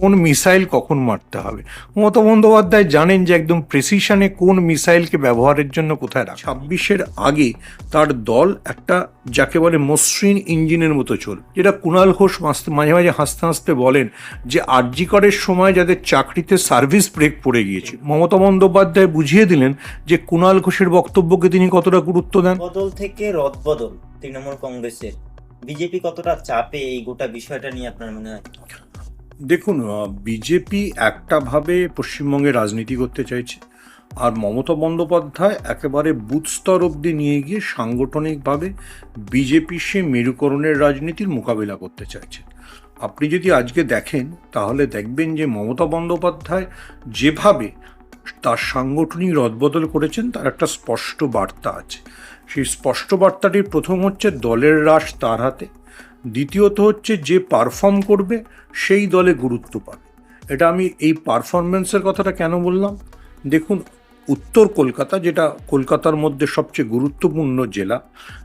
কোন মিসাইল কখন মারতে হবে? মমতা বন্দ্যোপাধ্যায় জানেন যে একদম প্রেসিশনে কোন মিসাইলকে ব্যবহারের জন্য কোথায় রাখা ছাব্বিশের আগে তার দল একটা, যাকে বলে মসৃণ ইঞ্জিনের মতো চল যেটা কুণাল ঘোষ মাঝে মাঝে হাসতে হাসতে বলেন যে আরজিকরের সময় যাদের চাকরিতে সার্ভিস ব্রেক পড়ে গিয়েছে মমতা বন্দ্যোপাধ্যায় বুঝিয়ে দিলেন যে কুণাল ঘোষের বক্তব্যকে তিনি কতটা গুরুত্ব দেন। বদল থেকে রদবদল তৃণমূল কংগ্রেসের। বিজেপি কতটা চাপে, এই গোটা বিষয়টা নিয়ে আপনার মনে হয়? দেখুন বিজেপি একটা ভাবে পশ্চিমবঙ্গে রাজনীতি করতে চাইছে, আর মমতা বন্দ্যোপাধ্যায় একেবারে বুথ স্তর নিয়ে গিয়ে সাংগঠনিকভাবে বিজেপি সে মেরুকরণের রাজনীতির মোকাবিলা করতে চাইছে। আপনি যদি আজকে দেখেন, তাহলে দেখবেন যে মমতা বন্দ্যোপাধ্যায় যেভাবে তার সাংগঠনিক রদবদল করেছেন, তার একটা স্পষ্ট বার্তা আছে। সেই স্পষ্ট বার্তাটির প্রথম হচ্ছে, দলের রাস তার হাতে। দ্বিতীয়ত হচ্ছে যে পারফর্ম করবে, সেই দলে গুরুত্ব পাবে। এটা আমি এই পারফরমেন্সের কথাটা কেন বললাম? দেখুন, উত্তর কলকাতা, যেটা কলকাতার মধ্যে সবচেয়ে গুরুত্বপূর্ণ জেলা,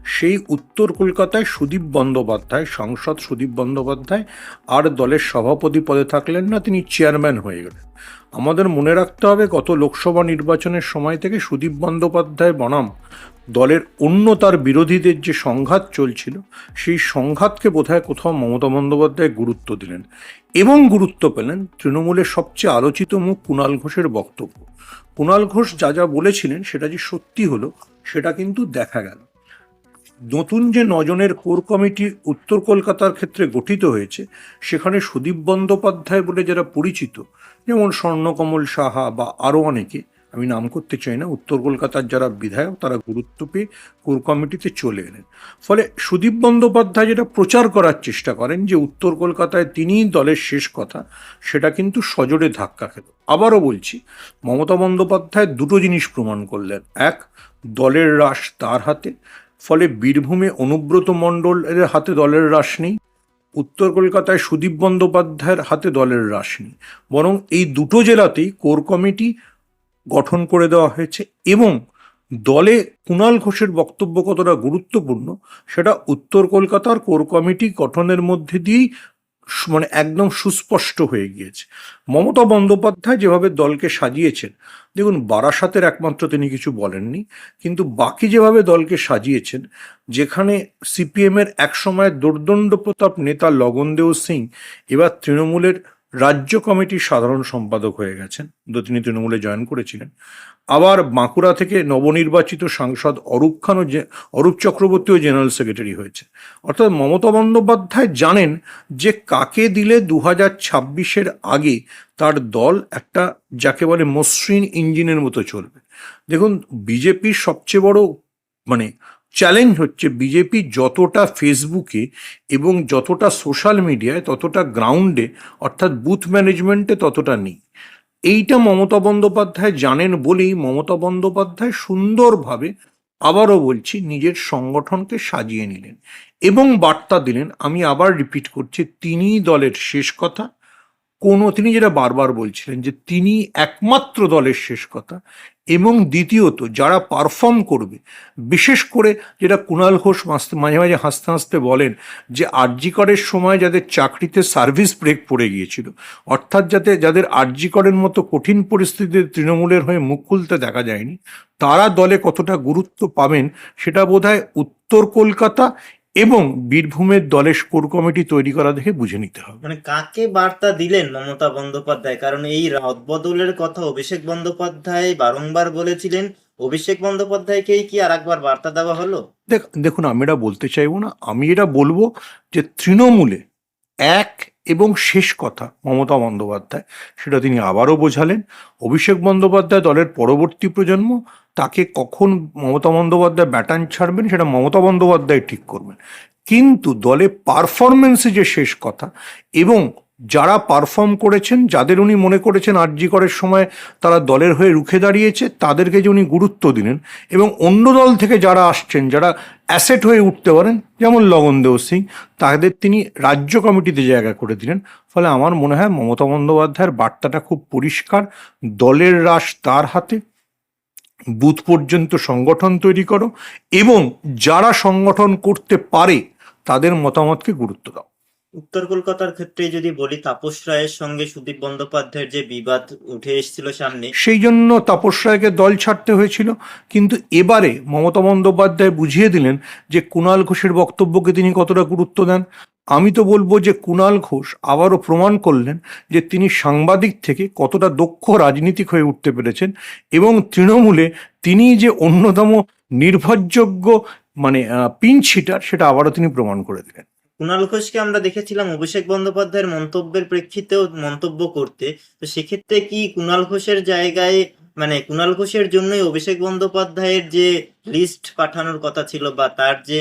সেই উত্তর কলকাতায় সুদীপ বন্দ্যোপাধ্যায়, সাংসদ সুদীপ বন্দ্যোপাধ্যায়, আর দলের সভাপতি পদে থাকলেন না, তিনি চেয়ারম্যান হয়ে গেলেন। আমাদের মনে রাখতে হবে গত লোকসভা নির্বাচনের সময় থেকে সুদীপ বন্দ্যোপাধ্যায় বনাম দলের অন্য তার বিরোধীদের যে সংঘাত চলছিল, সেই সংঘাতকে বোধহয় কোথাও মমতা বন্দ্যোপাধ্যায় গুরুত্ব দিলেন এবং গুরুত্ব পেলেন তৃণমূলের সবচেয়ে আলোচিত মুখ কুণাল ঘোষের বক্তব্য। কুণাল ঘোষ যা যা বলেছিলেন, সেটা যে সত্যি হলো, সেটা কিন্তু দেখা গেল। নতুন যে নজনের কোর কমিটি উত্তর কলকাতার ক্ষেত্রে গঠিত হয়েছে, সেখানে সুদীপ বন্দ্যোপাধ্যায় বলে যারা পরিচিত, যেমন স্বর্ণকমল সাহা বা আরও অনেকে, আমি নাম করতে চাই না, উত্তর কলকাতার যারা বিধায়ক, তারা গুরুত্ব পেয়ে কোর কমিটিতে চলে এলেন। ফলে সুদীপ বন্দ্যোপাধ্যায় যেটা প্রচার করার চেষ্টা করেন, যে উত্তর কলকাতায় তিনিই দলের শেষ কথা, সেটা কিন্তু সজোরে ধাক্কা খেল। আবারও বলছি, মমতা বন্দ্যোপাধ্যায় দুটো জিনিস প্রমাণ করলেন। এক, দলের রাস তার হাতে। ফলে বীরভূমে অনুব্রত মণ্ডলের হাতে দলের রাস নেই, উত্তর কলকাতায় সুদীপ বন্দ্যোপাধ্যায়ের হাতে দলের রাস নেই, বরং এই দুটো জেলাতেই কোর কমিটি গঠন করে দেওয়া হয়েছে এবং দলে কুণাল ঘোষের বক্তব্য কতটা গুরুত্বপূর্ণ, সেটা উত্তর কলকাতার কোর কমিটি গঠনের মধ্যে দিয়েই মানে একদম সুস্পষ্ট হয়ে গিয়েছে। মমতা বন্দ্যোপাধ্যায় যেভাবে দলকে সাজিয়েছেন, দেখুন বারাসাতের একমাত্র তিনি কিছু বলেননি, কিন্তু বাকি যেভাবে দলকে সাজিয়েছেন, যেখানে সিপিএমের একসময় দুর্দণ্ড প্রতাপ নেতা লগনদেও সিং, এবার তৃণমূলের রাজ্য কমিটির সাধারণ সম্পাদক হয়ে গেছেন। তিনি তৃণমূলে জয়েন করেছিলেন। আবার বাঁকুড়া থেকে নবনির্বাচিত সাংসদ অরূপ খানও অরূপ চক্রবর্তীও জেনারেল সেক্রেটারি হয়েছে। অর্থাৎ মমতা বন্দ্যোপাধ্যায় জানেন যে কাকে দিলে দু হাজার ছাব্বিশের আগে তার দল একটা যাকে বলে মসৃণ ইঞ্জিনের মতো চলবে। দেখুন, বিজেপির সবচেয়ে বড় মানে চ্যালেঞ্জ হচ্ছে বিজেপি যতটা ফেসবুকে এবং যতটা সোশ্যাল মিডিয়ায় ততটা গ্রাউন্ডে অর্থাৎ বুথ ম্যানেজমেন্টে ততটা নেই। এইটা মমতা বন্দ্যোপাধ্যায় জানেন বলেই মমতা বন্দ্যোপাধ্যায় সুন্দরভাবে আবারও বলছি নিজের সংগঠনকে সাজিয়ে নিলেন এবং বার্তা দিলেন, আমি আবার রিপিট করছি তিনিই দলের শেষ কথা, কোনো তিনি যেটা বারবার বলছিলেন যে তিনি একমাত্র দলের শেষ কথা এবং দ্বিতীয়ত যারা পারফর্ম করবে, বিশেষ করে যেটা কুণাল ঘোষ মাঝে মাঝে হাসতে হাসতে বলেন যে আরজিকরের সময় যাদের চাকরিতে সার্ভিস ব্রেক পড়ে গিয়েছিল, অর্থাৎ যাতে, যাদের আরজিকরের মতো কঠিন পরিস্থিতিতে তৃণমূলের হয়ে মুখ খুলতে দেখা যায়নি, তারা দলে কতটা গুরুত্ব পাবেন, সেটা বোধহয় উত্তর কলকাতা এবং বীরভূমের দলের কোর কমিটি তৈরি করা দেখে বুঝে নিতে হবে। মানে কাকে বার্তা দিলেন মমতা বন্দ্যোপাধ্যায়? কারণ এই রদবদলের কথা অভিষেক বন্দ্যোপাধ্যায় বারংবার বলেছিলেন। অভিষেক বন্দ্যোপাধ্যায়কেই কি আর একবার বার্তা দেওয়া হলো? দেখ দেখুন আমি এটা বলতে চাইব না। আমি এটা বলব যে তৃণমূলে এক এবং শেষ কথা মমতা বন্দ্যোপাধ্যায় সেটা তিনি আবারও বোঝালেন। অভিষেক বন্দ্যোপাধ্যায় দলের পরবর্তী প্রজন্ম তাকে কখন মমতা বন্দ্যোপাধ্যায় ব্যাটান ছাড়বেন সেটা মমতা বন্দ্যোপাধ্যায় ঠিক করবেন। কিন্তু দলে পারফরমেন্সে যে শেষ কথা এবং যারা পারফর্ম করেছেন, যাদের উনি মনে করেছেন আরজি করের সময় তারা দলের হয়ে রুখে দাঁড়িয়েছে, তাদেরকে যে উনি গুরুত্ব দিলেন এবং অন্য দল থেকে যারা আসছেন, যারা অ্যাসেট হয়ে উঠতে পারেন, যেমন লগনদেও সিং, তাদের তিনি রাজ্য কমিটিতে জায়গা করে দিলেন। ফলে আমার মনে হয় মমতা বন্দ্যোপাধ্যায়ের বার্তাটা খুব পরিষ্কার, দলের রাশ তার হাতে বুথ পর্যন্ত সংগঠন তৈরি করো এবং যারা সংগঠন করতে পারে তাদের মতামতকে গুরুত্ব দাও। উত্তর কলকাতার ক্ষেত্রে যদি বলি তাপস রায়ের সঙ্গে সুদীপ বন্দ্যোপাধ্যায়ের যে বিবাদ উঠে এসেছিল সামনে। সেই জন্য তাপস রায়কে দল ছাড়তে হয়েছিল কিন্তু এবারে মমতা বন্দ্যোপাধ্যায় বুঝিয়ে দিলেন যে কুণাল ঘোষের বক্তব্যকে তিনি কতটা গুরুত্ব দেন। আমি তো বলব যে কুণাল ঘোষ আবারও প্রমাণ করলেন যে তিনি সাংবাদিক থেকে কতটা দক্ষ রাজনীতিক হয়ে উঠতে পেরেছেন এবং তৃণমূলে তিনি যে অন্যতম নির্ভরযোগ্য মানে পিন ছিটার সেটা আবারও তিনি প্রমাণ করে দিলেন। কুণাল ঘোষকে আমরা দেখেছিলাম অভিষেক বন্দ্যোপাধ্যায়ের মন্তব্যের প্রেক্ষিতেও মন্তব্য করতে। তো সেক্ষেত্রে কি কুণাল ঘোষের জায়গায় মানে কুণাল ঘোষের জন্যই অভিষেক বন্দ্যোপাধ্যায়ের যে লিস্ট পাঠানোর কথা ছিল বা তার যে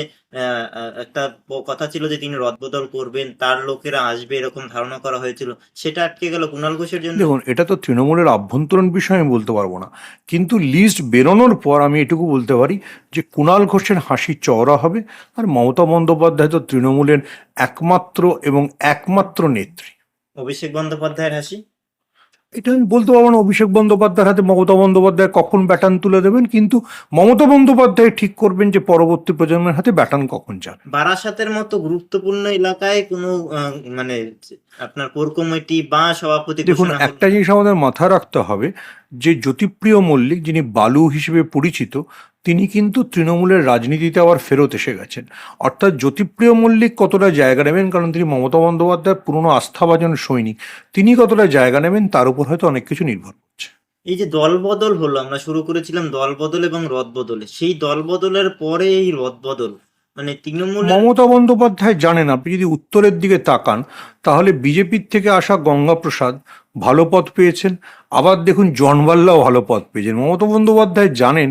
একটা কথা ছিল যে তিনি রদবদল করবেন তার লোকেরা আসবে এরকম ধারণা করা হয়েছিল সেটা আটকে গেল কুণাল ঘোষের জন্য? দেখুন এটা তো তৃণমূলের আভ্যন্তরীণ বিষয় আমি বলতে পারব না। কিন্তু লিস্ট বেরোনোর পর আমি এটুকু বলতে পারি যে কুণাল ঘোষের হাসি চওড়া হবে আর মমতা বন্দ্যোপাধ্যায় তো তৃণমূলের একমাত্র এবং একমাত্র নেত্রী। অভিষেক বন্দ্যোপাধ্যায়ের হাসি? এটা আমি বলতে পারব না অভিষেক বন্দ্যোপাধ্যায়ের হাতে মমতা বন্দ্যোপাধ্যায় কখন ব্যাটান তুলে দেবেন কিন্তু মমতা বন্দ্যোপাধ্যায় ঠিক করবেন যে পরবর্তী প্রজন্মের হাতে ব্যাটান কখন যান বারাসাতের মতো গুরুত্বপূর্ণ এলাকায় কোনো মানে আপনার কোর কমিটি বা সভাপতি দেখুন একটা জিনিস আমাদের মাথায় রাখতে হবে যে জ্যোতিপ্রিয় মল্লিক যিনি বালু হিসেবে পরিচিত তিনি কিন্তু তৃণমূলের রাজনীতিতে আবার ফেরত এসে গেছেন। অর্থাৎ জ্যোতিপ্রিয় মল্লিক কতটা জায়গা নেবেন? কারণ তিনি মমতা বন্দ্যোপাধ্যায়ের পুরনো আস্থাভাজন সৈনিক। তিনি কতটা জায়গা নেবেন? তার উপর হয়তো অনেক কিছু নির্ভর করছে। এই যে দল বদল হলো আমরা শুরু করেছিলাম দল বদল এবং রদ বদলে। সেই দল বদলের পরে এই রদ বদল মানে তৃণমূল মমতা বন্দ্যোপাধ্যায় জানেন আপনি যদি উত্তরের দিকে তাকান তাহলে বিজেপির থেকে আসা গঙ্গাপ্রসাদ ভালো পথ পেয়েছেন। আবার দেখুন জনবাল্লাও ভালো পথ পেয়েছেন। মমতা বন্দ্যোপাধ্যায় জানেন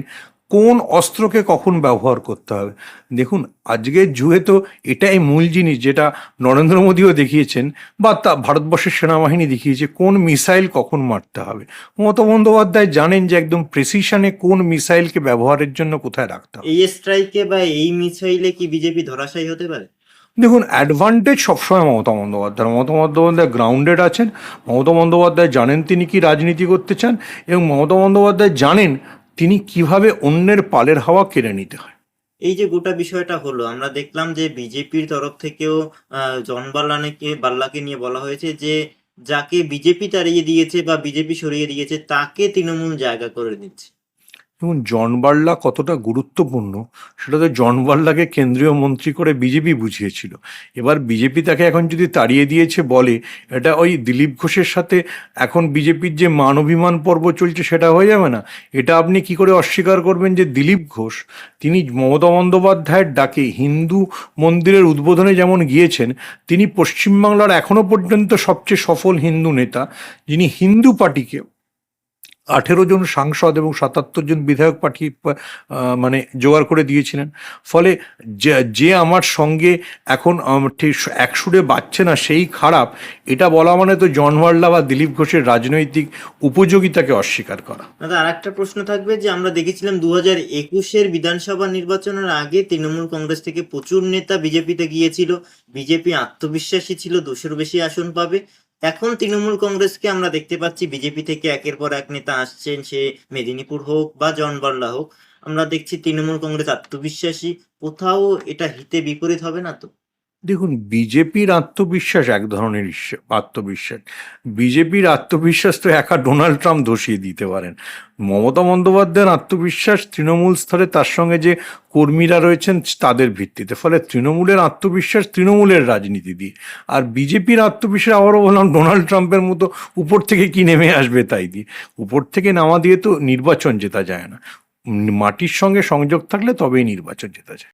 কোন অস্ত্রকে কখন ব্যবহার করতে হবে? দেখুন আজকের যুগে তো এটাই মূল জিনিস যেটা নরেন্দ্র মোদীও দেখিয়েছেন বা তা ভারতবর্ষের সেনাবাহিনী দেখিয়েছে কোন মিসাইল কখন মারতে হবে? মমতা বন্দ্যোপাধ্যায় জানেন যে একদম প্রেসিশনে কোন মিসাইলকে ব্যবহারের জন্য কোথায় রাখতে হবে। এই স্ট্রাইকে বা এই মিসাইলে কি বিজেপি ধরাশায়ী হতে পারে? দেখুন অ্যাডভান্টেজ সবসময় মমতা বন্দ্যোপাধ্যায় মমতা বন্দ্যোপাধ্যায় গ্রাউন্ডেড আছেন। মমতা বন্দ্যোপাধ্যায় জানেন তিনি কি রাজনীতি করতে চান এবং মমতা বন্দ্যোপাধ্যায় জানেন তিনি কীভাবে অন্যের পালের হাওয়া কেড়ে নিতে হয়? এই যে গোটা বিষয়টা হলো, আমরা দেখলাম যে বিজেপির তরফ থেকেও জন বাল্লাকে বাল্লাকে নিয়ে বলা হয়েছে যে, যাকে বিজেপি তাড়িয়ে দিয়েছে বা বিজেপি সরিয়ে দিয়েছে, তাকে তৃণমূল জায়গা করে দিচ্ছে। এবং জন বার্লা কতটা গুরুত্বপূর্ণ, সেটা তো জন বার্লাকে কেন্দ্রীয় মন্ত্রী করে বিজেপি বুঝিয়েছিল। এবার বিজেপি তাকে এখন যদি তাড়িয়ে দিয়েছে বলে, এটা ওই দিলীপ ঘোষের সাথে এখন বিজেপির যে মান অভিমান পর্ব চলছে, সেটা হয়ে যাবে না? এটা আপনি কি করে অস্বীকার করবেন যে দিলীপ ঘোষ, তিনি মমতা বন্দ্যোপাধ্যায়ের ডাকে হিন্দু মন্দিরের উদ্বোধনে যেমন গিয়েছেন, তিনি পশ্চিমবাংলার এখনও পর্যন্ত সবচেয়ে সফল হিন্দু নেতা, যিনি হিন্দু পার্টিকে আঠেরো জন সাংসদ এবং সাতাত্তর জন বিধায়ক পাঠিয়ে মানে জোগাড় করে দিয়েছিলেন। ফলে যে- আমার সঙ্গে এখন আম, ঠিক এক সুরে বাজছে না সেই খারাপ এটা বলা মানে তো জনওয়াল্লা বা দিলীপ ঘোষের রাজনৈতিক উপযোগিতাকে অস্বীকার করা। দাদা আর একটা প্রশ্ন থাকবে যে আমরা দেখেছিলাম দু হাজার একুশের বিধানসভা নির্বাচনের আগে তৃণমূল কংগ্রেস থেকে প্রচুর নেতা বিজেপিতে গিয়েছিল। বিজেপি আত্মবিশ্বাসী ছিল দুশোর বেশি আসন পাবে। এখন তৃণমূল কংগ্রেসকে আমরা দেখতে পাচ্ছি, বিজেপি থেকে একের পর এক নেতা আসছেন, সে মেদিনীপুর হোক বা জন বার্লা হোক। আমরা দেখছি তৃণমূল কংগ্রেস আত্মবিশ্বাসী। কোথাও এটা হিতে বিপরীত হবে না তো? দেখুন, বিজেপির আত্মবিশ্বাস এক ধরনের আত্মবিশ্বাস। বিজেপির আত্মবিশ্বাস তো একা ডোনাল্ড ট্রাম্প ধসিয়ে দিতে পারেন। মমতা বন্দ্যোপাধ্যায়ের আত্মবিশ্বাস তৃণমূল স্তরে তার সঙ্গে যে কর্মীরা রয়েছেন, তাদের ভিত্তিতে। ফলে তৃণমূলের আত্মবিশ্বাস তৃণমূলের রাজনীতি দিয়ে। আর বিজেপির আত্মবিশ্বাস আবারও বললাম, ডোনাল্ড ট্রাম্পের মতো উপর থেকে কি নেমে আসবে তাই দিয়ে। উপর থেকে নামা দিয়ে তো নির্বাচন জেতা যায় না। মাটির সঙ্গে সংযোগ থাকলে তবেই নির্বাচন জেতা যায়।